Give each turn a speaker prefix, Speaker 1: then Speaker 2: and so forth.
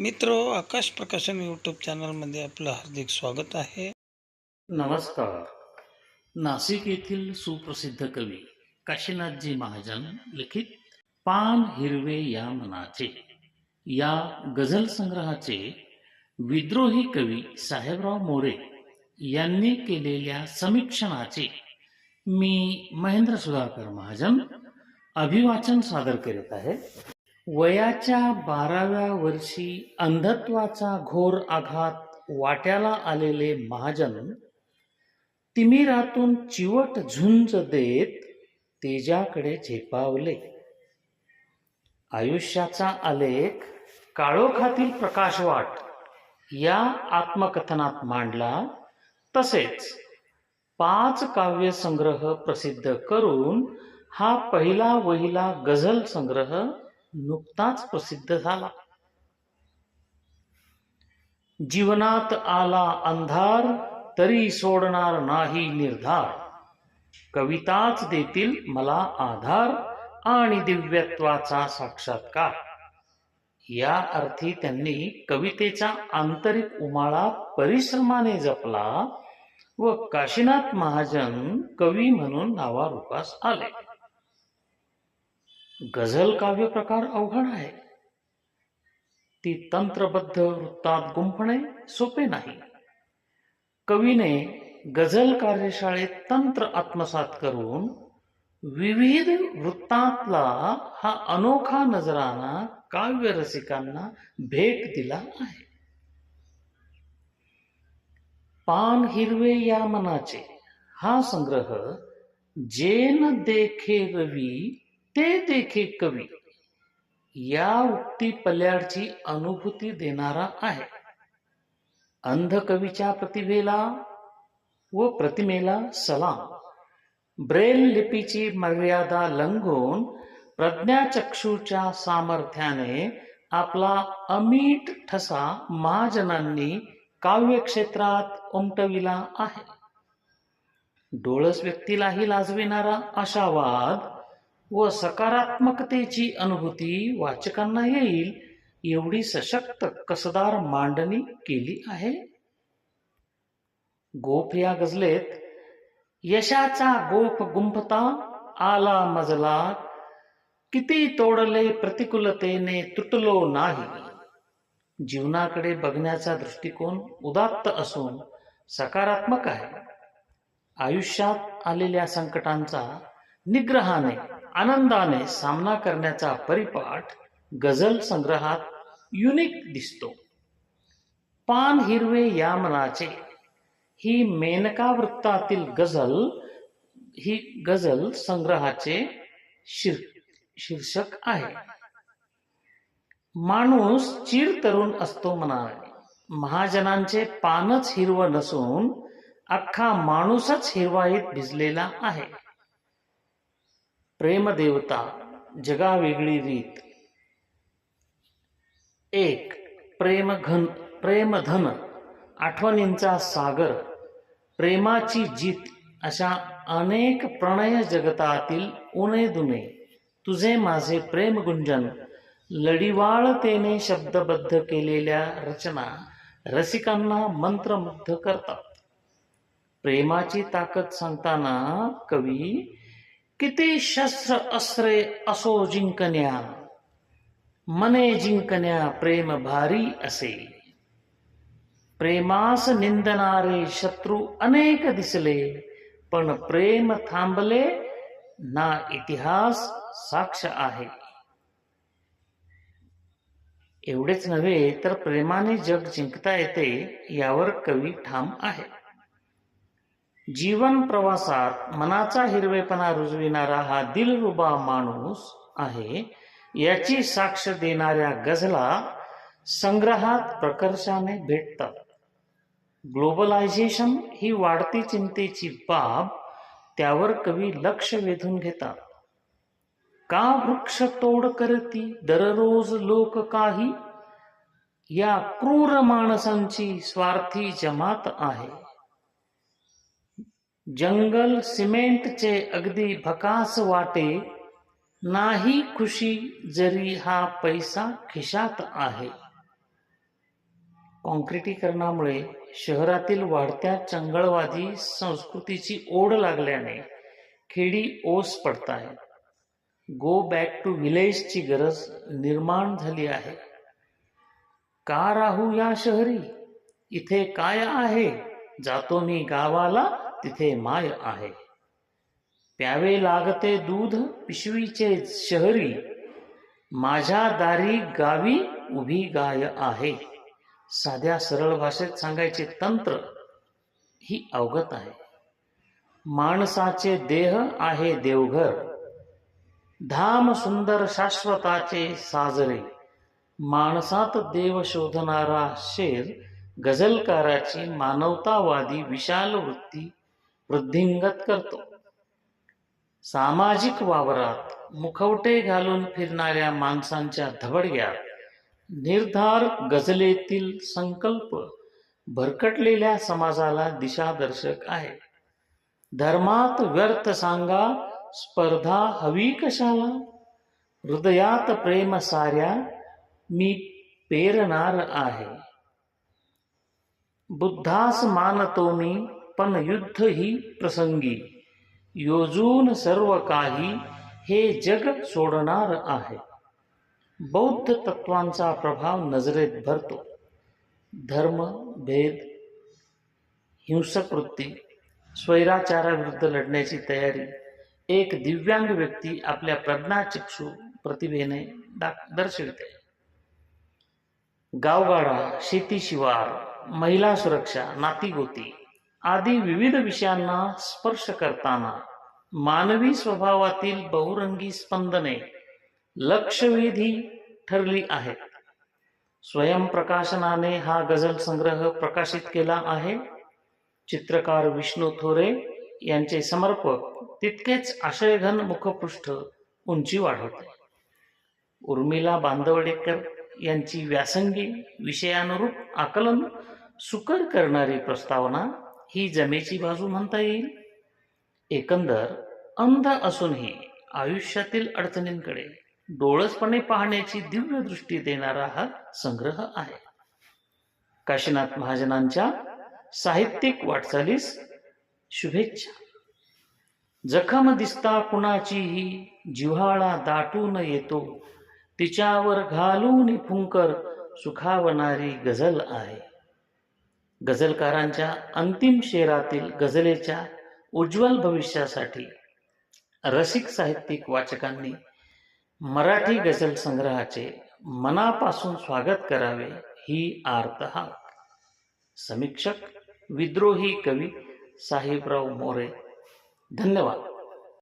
Speaker 1: मित्र आकाश प्रकाशन यूट्यूब चॅनलमध्ये आपलं हार्दिक स्वागत आहे.
Speaker 2: नमस्कार. नाशिक येथील सुप्रसिद्ध कवी काशीनाथजी महाजन लिखित पान हिरवे या मनाचे. या गझल संग्रहाचे विद्रोही कवी साहेबराव मोरे यांनी केलेल्या समीक्षणाचे मी महेंद्र सुधाकर महाजन अभिवाचन सादर करीत आहे. वयाच्या बाराव्या वर्षी अंधत्वाचा घोर आघात वाट्याला आलेले महाजन तिमिरातून चिवट झुंज देत तेजाकडे झेपावले. आयुष्याचा आलेख काळोखातील प्रकाशवाट या आत्मकथनात मांडला. तसेच पाच काव्य संग्रह प्रसिद्ध करून हा पहिला वहिला गझल संग्रह नुकताच प्रसिद्ध झाला. जीवनात आला अंधार तरी सोडणार नाही निर्धार. कविताच देतील मला आधार आणि दिव्यत्वाचा साक्षात्कार. या अर्थी त्यांनी कवितेचा आंतरिक उमाळा परिश्रमाने जपला व काशीनाथ महाजन कवी म्हणून नावारूपास आले. गझल काव्य प्रकार अवघड आहे. ती तंत्रबद्ध वृत्तात गुंफणे सोपे नाही. कवीने गझल कार्यशाळेत तंत्र आत्मसात करून विविध वृत्तातला हा अनोखा नजराना काव्य रसिकांना भेट दिला आहे. पान हिरवे या मनाचे हा संग्रह जेन देखे रवी ते देखे कवी या उक्ती पल्याडची अनुभूती देणारा आहे. अंध कवीच्या प्रतिभेला व प्रतिमेला सलाम. ब्रेल लिपीची मर्यादा लंघून प्रज्ञाचक्षूच्या सामर्थ्याने आपला अमीट ठसा महाजनांनी काव्यक्षेत्रात उमटविला आहे. डोळस व्यक्तीलाही लाजविणारा आशावाद व सकारात्मकतेची अनुभूती वाचकांना येईल एवढी सशक्त कसदार मांडणी केली आहे. गोफ या गजलेत यशाचा गोफ गुंफता आला मजला किती तोडले प्रतिकूलतेने तुटलो नाही. जीवनाकडे बघण्याचा दृष्टिकोन उदात्त असून सकारात्मक आहे. आयुष्यात आलेल्या संकटांचा निग्रहाने आनंदाने सामना करण्याचा परिपाठ गझल संग्रहात युनिक दिसतो. पान हिरवे या मनाचे ही मेनका वृत्तातील गझल ही गझल संग्रहाचे शीर शीर्षक आहे. माणूस चिर तरुण असतो म्हणाले महाजनांचे पानच हिरवं नसून अख्खा माणूसच हिरवाईत भिजलेला आहे. प्रेमदेवता जगावेगळी रीत. एक प्रेमघन प्रेमधन आठवणींचा सागर प्रेमाची जीत अशा अनेक प्रणय जगतातील उणे दुने. तुझे माझे प्रेम गुंजन लढिवाळतेने शब्दबद्ध केलेल्या रचना रसिकांना मंत्रमुग्ध करतात. प्रेमाची ताकद सांगताना कवी किती शस्त्र अस्त्रे असो जिंकण्या मने जिंकण्या प्रेम भारी असे. प्रेमास निंदणारे शत्रू अनेक दिसले पण प्रेम थांबले ना इतिहास साक्ष आहे. एवढेच नव्हे तर प्रेमाने जग जिंकता येते यावर कवी ठाम आहे जीवन प्रवासात मनाचा हिरवेपणा रुजविणारा हा दिलरुबा माणूस आहे. याची साक्ष देणाऱ्या गझला संग्रहात प्रकर्षाने भेटतात. ग्लोबलायझेशन ही वाढती चिंतेची बाब त्यावर कवी लक्ष वेधून घेतात. का वृक्ष तोड करती? दररोज लोक काही? या क्रूर माणसांची स्वार्थी जमात आहे. जंगल सिमेंटचे अगदी भकास वाटे नाही खुशी जरी हा पैसा खिशात आहे. काँक्रिटीकरणामुळे शहरातील वाढत्या चंगळवादी संस्कृतीची ओढ लागल्याने खेडी ओस पडत आहे गो बॅक टू विलेजची गरज निर्माण झाली आहे. का राहू या शहरी? इथे काय आहे? जातो मी गावाला तिथे माय आहे. प्यावे लागते दूध पिशवीचे शहरी. माझ्या दारी गावी उभी गाय आहे. साध्या सरळ भाषेत सांगायचे तंत्र ही अवगत आहे. माणसाचे देह आहे देवघर. धाम सुंदर शाश्वताचे साजरे. माणसात देव शोधणारा शेर गझलकाराची मानवतावादी विशाल वृत्ती वृद्धिंगत करतो. सामाजिक वावरात मुखवटे घालून फिरणाऱ्या माणसांच्या धबडग्यात निर्धार गझलेतील संकल्प भरकटलेल्या समाजाला दिशादर्शक आहे. धर्मात व्यर्थ सांगा स्पर्धा हवी कशाला? हृदयात प्रेम साऱ्या मी पेरणार आहे. बुद्धास मानतो मी पण युद्ध ही प्रसंगी. योजून सर्व काही हे जग सोडणार आहे. बौद्ध तत्वांचा प्रभाव नजरेत भरतो. धर्म भेद हिंसक वृत्ती स्वैराचाराविरुद्ध लढण्याची तयारी एक दिव्यांग व्यक्ती आपल्या प्रज्ञाचक्षू प्रतिभेने दा दर्शविते. गावगाडा शेती शिवार महिला सुरक्षा नातीगोती आदी विविध विषयांना स्पर्श करताना मानवी स्वभावातील बहुरंगी स्पंदने लक्षवेधी ठरली आहेत. स्वयंप्रकाशनाने हा गझल संग्रह प्रकाशित केला आहे. चित्रकार विष्णू थोरे यांचे समर्पक तितकेच आशयघन मुखपृष्ठ उंची वाढवते. उर्मिला बांदवडेकर यांची व्यासंगी विषयानुरूप आकलन सुकर करणारी प्रस्तावना ही जमेची बाजू म्हणता येईल? एकंदर अंध असूनही आयुष्यातील अडचणींकडे डोळसपणे पाहण्याची दिव्य दृष्टी देणारा हा संग्रह आहे. काशीनाथ महाजनांच्या साहित्यिक वाटचालीस शुभेच्छा. जखम दिसता कुणाचीही जिव्हाळा दाटून येतो. तिच्यावर घालून फुंकर सुखावणारी गझल आहे. गझलकारांच्या अंतिम शेरातील गझलेच्या उज्ज्वल भविष्यासाठी रसिक साहित्यिक वाचकांनी मराठी गझल संग्रहाचे मनापासून स्वागत करावे ही आर्त हा. समीक्षक विद्रोही कवी साहेबराव मोरे. धन्यवाद.